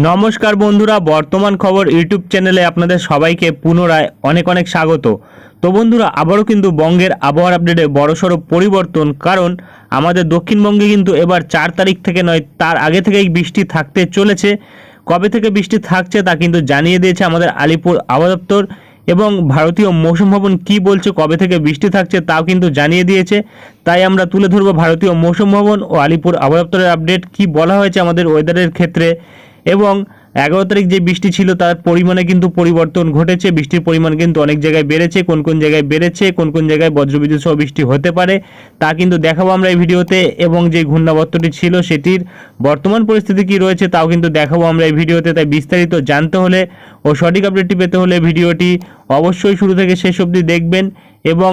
নমস্কার বন্ধুরা, বর্তমান খবর ইউটিউব চ্যানেলে আপনাদের সবাইকে পুনরায় অনেক অনেক স্বাগত। তো বন্ধুরা, আবারও কিন্তু বঙ্গের আবহাওয়ার আপডেটে বড়সড় পরিবর্তন, কারণ আমাদের দক্ষিণবঙ্গে কিন্তু এবার চার তারিখ থেকে নয়, তার আগে থেকেই বৃষ্টি থাকতে চলেছে। কবে থেকে বৃষ্টি থাকছে তা কিন্তু জানিয়ে দিয়েছে আমাদের আলিপুর আবহাওয়া দপ্তর এবং ভারতীয় মৌসুম ভবন কী বলছে, কবে থেকে বৃষ্টি থাকছে তাও কিন্তু জানিয়ে দিয়েছে। তাই আমরা তুলে ধরবো ভারতীয় মৌসুম ভবন ও আলিপুর আবহাওয়া দপ্তরের আপডেট কী বলা হয়েছে আমাদের ওয়েদারের ক্ষেত্রে। এবং এগারো তারিখ যে বৃষ্টি ছিল, তার পরিমাণে কিন্তু পরিবর্তন ঘটেছে। বৃষ্টির পরিমাণ কিন্তু অনেক জায়গায় বেড়েছে। কোন কোন জায়গায় বেড়েছে, কোন কোন জায়গায় বজ্রবিদ্যুৎ সহ বৃষ্টি হতে পারে, তা কিন্তু দেখাবো আমরা এই ভিডিওতে। এবং যে ঘূর্ণাবর্তটি ছিল, সেটির বর্তমান পরিস্থিতি কি রয়েছে, তাও কিন্তু দেখাবো আমরা এই ভিডিওতে। তাই বিস্তারিত জানতে হলে ও সঠিক আপডেটটি পেতে হলে ভিডিওটি অবশ্যই শুরু থেকে শেষ অবধি দেখবেন। এবং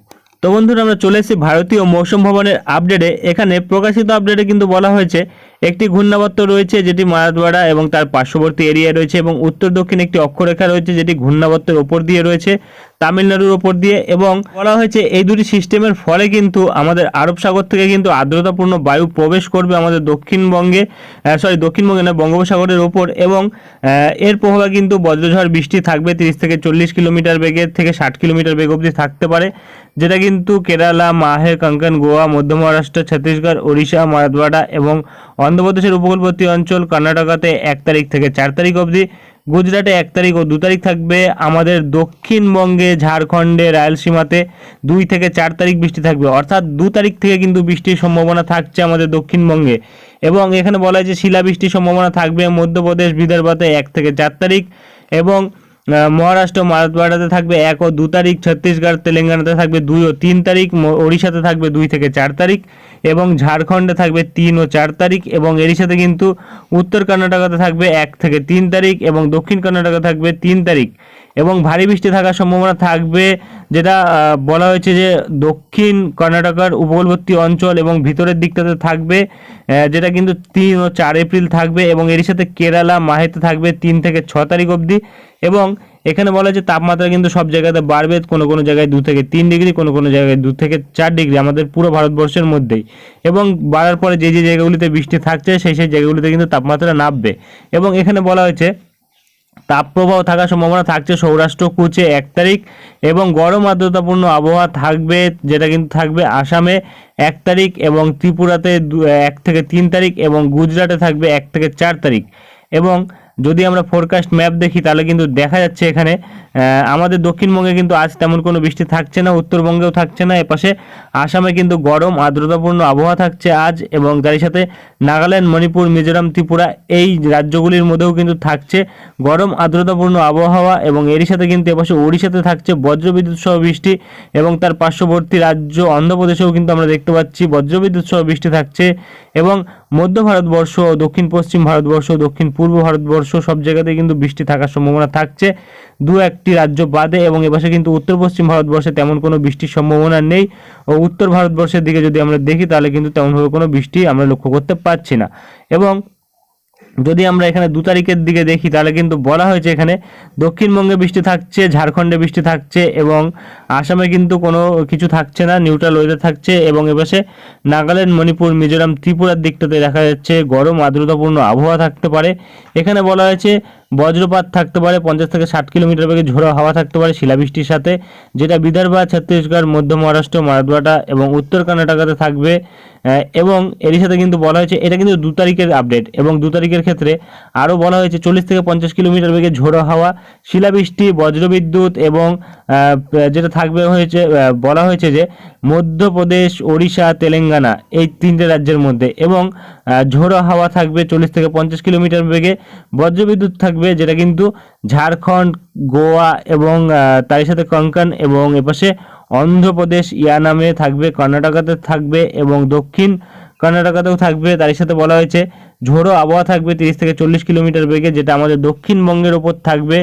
তো বন্ধুরা, আমরা চলে এসেছি ভারতীয় মৌসুম ভবনের আপডেটে। এখানে প্রকাশিত আপডেটে কিন্তু বলা হয়েছে, একটি ঘূর্ণাবর্ত রয়েছে যেটি মারাদওয়াড়া এবং তার পার্শ্ববর্তী এরিয়া রয়েছে এবং উত্তর দক্ষিণ একটি অক্ষরেখা রয়েছে যেটি ঘূর্ণাবর্তের ওপর দিয়ে রয়েছে, তামিলনাড়ুর ওপর দিয়ে এবং বলা হয়েছে এই দুটি সিস্টেমের ফলে কিন্তু আমাদের আরব সাগর থেকে কিন্তু আর্দ্রতাপূর্ণ বায়ু প্রবেশ করবে আমাদের দক্ষিণবঙ্গে সরি দক্ষিণবঙ্গে না বঙ্গোপসাগরের ওপর এবং এর প্রভাবে কিন্তু বজ্রঝড় বৃষ্টি থাকবে তিরিশ থেকে চল্লিশ কিলোমিটার বেগের থেকে ষাট কিলোমিটার বেগ অবধি থাকতে পারে। যেটা কিন্তু কেরালা মাহে কঙ্কন, গোয়া, মধ্য মহারাষ্ট্র, ছত্তিশগড়, ওড়িশা মারাদওয়াড়া এবং অন্ধ্রপ্রদেশের উপকূলবর্তী অঞ্চল কর্ণাটকাতে এক তারিখ থেকে চার তারিখ অবধি, গুজরাটে এক তারিখ ও দু তারিখ থাকবে আমাদের দক্ষিণবঙ্গে, ঝাড়খণ্ডে, রায়লসীমাতে দুই থেকে চার তারিখ বৃষ্টি থাকবে। অর্থাৎ দু তারিখ থেকে কিন্তু বৃষ্টির সম্ভাবনা থাকছে আমাদের দক্ষিণবঙ্গে। এবং এখানে বলা হয় যে শিলাবৃষ্টির সম্ভাবনা থাকবে মধ্যপ্রদেশ, বিদর্ভাতে এক থেকে চার তারিখ এবং মহারাষ্ট্র মারাঠওয়াড়াতে থাকবে এক ও দু তারিখ, ছত্তিশগড়, তেলেঙ্গানাতে থাকবে দুই ও তিন তারিখ ওড়িশাতে থাকবে দুই থেকে চার তারিখ এবং ঝাড়খণ্ডে থাকবে তিন ও চার তারিখ এবং এরই সাথে কিন্তু উত্তর কর্ণাটকাতে থাকবে এক থেকে তিন তারিখ এবং দক্ষিণ কর্ণাটকে থাকবে তিন তারিখ। এবং ভারী বৃষ্টি থাকার সম্ভাবনা থাকবে, যেটা বলা হয়েছে যে দক্ষিণ কর্ণাটকের উপকূলবর্তী অঞ্চল এবং ভিতরের দিকটাতে থাকবে যেটা কিন্তু তিন ও চার এপ্রিল থাকবে এবং এরই সাথে কেরালা, মাহেতে থাকবে তিন থেকে ছ তারিখ অবধি এবং এখানে বলা যে তাপমাত্রা কিন্তু সব জায়গাতে বাড়বে, কোনো কোনো জায়গায় দু থেকে তিন ডিগ্রি, কোনো কোনো জায়গায় দু থেকে চার ডিগ্রি আমাদের পুরো ভারতবর্ষের মধ্যেই এবং বাড়ার পরে যে যে জায়গাগুলিতে বৃষ্টি থাকছে, সেই সেই জায়গাগুলিতে কিন্তু তাপমাত্রা নামবে এবং এখানে বলা হয়েছে তাপপ্রবাহ থাকার সম্ভাবনা থাকছে সৌরাষ্ট্র, কুচে এক তারিখ এবং গরম আর্দ্রতাপূর্ণ আবহাওয়া থাকবে, যেটা কিন্তু থাকবে আসামে এক তারিখ এবং ত্রিপুরাতে এক থেকে তিন তারিখ এবং গুজরাটে থাকবে এক থেকে চার তারিখ। এবং যদি আমরা ফোরকাস্ট ম্যাপ দেখি, তাহলে কিন্তু দেখা যাচ্ছে এখানে আমাদের দক্ষিণবঙ্গে কিন্তু আজ তেমন কোনো বৃষ্টি থাকছে না, উত্তরবঙ্গেও থাকছে না, এপাশে আসামে কিন্তু গরম, আর্দ্রতাপূর্ণ আবহাওয়া থাকছে আজ এবং তারই সাথে নাগাল্যান্ড, মণিপুর, মিজোরাম, ত্রিপুরা এই রাজ্যগুলির মধ্যেও কিন্তু থাকছে গরম, আর্দ্রতাপূর্ণ আবহাওয়া এবং এরই সাথে কিন্তু এপাশে ওড়িশাতে থাকছে বজ্রবিদ্যুৎ সহ বৃষ্টি এবং তার পার্শ্ববর্তী রাজ্য অন্ধ্রপ্রদেশেও কিন্তু আমরা দেখতে পাচ্ছি বজ্রবিদ্যুৎ সহ বৃষ্টি থাকছে এবং মধ্য ভারতবর্ষ, দক্ষিণ পশ্চিম ভারতবর্ষ, দক্ষিণ পূর্ব ভারতবর্ষ সব জায়গাতেই কিন্তু বৃষ্টি থাকার সম্ভাবনা থাকছে। দু একটি রাজ্য বাদে এবং এপাশে কিন্তু উত্তর পশ্চিম ভারতবর্ষে তেমন কোনো বৃষ্টির সম্ভাবনা নেই। ও উত্তর ভারতবর্ষের দিকে যদি আমরা দেখি, তাহলে কিন্তু তেমনভাবে কোনো বৃষ্টি আমরা লক্ষ্য করতে পারছি না। এবং যদি আমরা এখানে দু তারিখের দিকে দেখি, তাহলে কিন্তু বলা হয়েছে এখানে দক্ষিণবঙ্গে বৃষ্টি থাকছে, ঝাড়খণ্ডে বৃষ্টি থাকছে এবং আসামে কিন্তু কোনো কিছু থাকছে না, নিউট্রাল ওয়েদার থাকছে এবং এপাশে নাগাল্যান্ড, মণিপুর, মিজোরাম, ত্রিপুরার দিকটাতে দেখা যাচ্ছে গরম, আর্দ্রতাপূর্ণ আবহাওয়া থাকতে পারে। এখানে বলা হয়েছে বজ্রপাত থাকতে পারে পঞ্চাশ থেকে ষাট কিলোমিটার বেগে, ঝোড়ো হাওয়া থাকতে পারে শিলাবৃষ্টির সাথে, যেটা বিদর্ভ, ছত্তিশগড়, মধ্য মহারাষ্ট্র মারাদওয়াটা এবং উত্তর কর্ণাটকাতে থাকবে। এবং এরই সাথে কিন্তু বলা হয়েছে, এটা কিন্তু দু তারিখের আপডেট এবং দু তারিখের ক্ষেত্রে আরও বলা হয়েছে, চল্লিশ থেকে পঞ্চাশ কিলোমিটার বেগে ঝোড়ো হাওয়া, শিলাবৃষ্টি, বজ্রবিদ্যুৎ এবং যেটা থাকবে হয়েছে বলা হয়েছে যে মধ্যপ্রদেশ, ওড়িশা, তেলেঙ্গানা এই তিনটে রাজ্যের মধ্যে এবং ঝোড়ো হাওয়া থাকবে চল্লিশ থেকে পঞ্চাশ কিলোমিটার বেগে, বজ্রবিদ্যুৎ থাকবে যেটা কিন্তু ঝাড়খণ্ড, গোয়া এবং তারই সাথে কঙ্কন এবং এপাশে অন্ধ্রপ্রদেশ ইয়ানামে থাকবে, কর্ণাটকাতে থাকবে এবং দক্ষিণ কর্ণাটকাতেও থাকবে। তারই সাথে বলা হয়েছে, ঝোড়ো আবহাওয়া থাকবে তিরিশ থেকে চল্লিশ কিলোমিটার বেগে, যেটা আমাদের দক্ষিণবঙ্গের ওপর থাকবে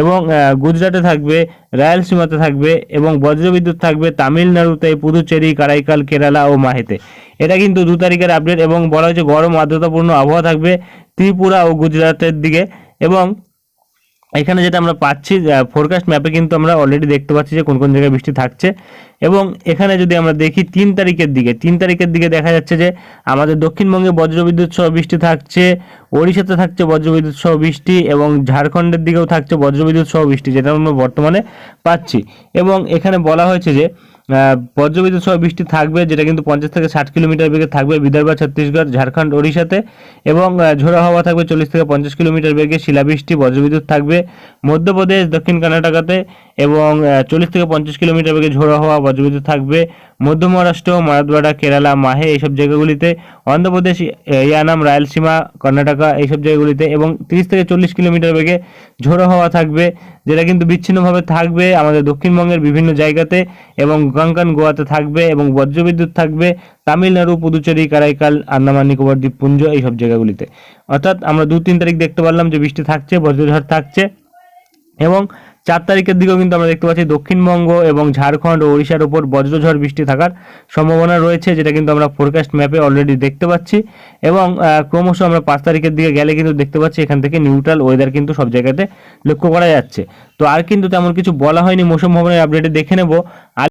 এবং গুজরাটে থাকবে, রায়ালসীমাতে থাকবে এবং বজ্রবিদ্যুৎ থাকবে তামিলনাড়ুতে, পুদুচেরি, কারাইকাল, কেরালা ও মাহেতে। এটা কিন্তু দু তারিখের আপডেট এবং বলা হয়েছে গরম আর্দ্রতাপূর্ণ আবহাওয়া থাকবে ত্রিপুরা ও গুজরাটের দিকে এবং এখানে যেটা আমরা পাচ্ছি ফোরকাস্ট ম্যাপে কিন্তু আমরা অলরেডি দেখতে পাচ্ছি যে কোন কোন জায়গায় বৃষ্টি থাকছে। এবং এখানে যদি আমরা দেখি তিন তারিখের দিকে, তিন তারিখের দিকে দেখা যাচ্ছে যে আমাদের দক্ষিণবঙ্গে বজ্রবিদ্যুৎ সহ বৃষ্টি থাকছে, ওড়িশাতে থাকছে বজ্রবিদ্যুৎ সহ বৃষ্টি এবং ঝাড়খণ্ডের দিকেও থাকছে বজ্রবিদ্যুৎ সহ বৃষ্টি, যেটা আমরা বর্তমানে পাচ্ছি। এবং এখানে বলা হয়েছে যে বজ্রবিদ্যুৎ সহ বৃষ্টি থাকবে, যেটা কিন্তু পঞ্চাশ থেকে ষাট কিলোমিটার বেগে থাকবে বিদর্ভ, ছত্তিশগড়, ঝাড়খণ্ড, ওড়িশাতে। এবং ঝোড়া হাওয়া থাকবে চল্লিশ থেকে পঞ্চাশ কিলোমিটার বেগে শিলাবৃষ্টি, বজ্রবিদ্যুৎ থাকবে। মধ্যপ্রদেশ, দক্ষিণ কর্ণাটকাতে এবং চল্লিশ থেকে পঞ্চাশ কিলোমিটার বেগে ঝোড়ো হাওয়া বজ্রবিদ্যুৎ থাকবে। মধ্য মহারাষ্ট্র মারাদওয়াড়া কেরালা, মাহে এইসব জায়গাগুলিতে, অন্ধ্রপ্রদেশ ইয়ানাম, রায়লসীমা, কর্ণাটকা এইসব জায়গাগুলিতে এবং তিরিশ থেকে চল্লিশ কিলোমিটার বেগে ঝোড়ো হাওয়া থাকবে, যেটা কিন্তু বিচ্ছিন্নভাবে থাকবে আমাদের দক্ষিণবঙ্গের বিভিন্ন জায়গাতে এবং গঙ্গান গোয়াতে থাকবে এবং বজ্রবিদ্যুৎ থাকবে, তামিলনাড়ু, পুদুচেরি, কারাইকাল, আন্দামান, নিকোবর, দ্বীপপুঞ্জ এইসব জায়গাগুলিতে। অর্থাৎ আমরা দু তিন তারিখ দেখতে পারলাম যে বৃষ্টি থাকছে, বজ্রঝড় থাকছে এবং চার তারিখের দিকেও কিন্তু আমরা দেখতে পাচ্ছি দক্ষিণবঙ্গ এবং ঝাড়খণ্ড ও ওড়িশার উপর বজ্রঝড় বৃষ্টি থাকার সম্ভাবনা রয়েছে, যেটা কিন্তু আমরা ফোরকাস্ট ম্যাপে অলরেডি দেখতে পাচ্ছি। এবং ক্রমশ আমরা পাঁচ তারিখের দিকে গেলে কিন্তু দেখতে পাচ্ছি এখান থেকে নিউট্রাল ওয়েদার কিন্তু সব জায়গাতে লক্ষ্য করা যাচ্ছে। তো আর কিন্তু তেমন কিছু বলা হয়নি, মৌসুম ভবনের আপডেটে দেখে নেব।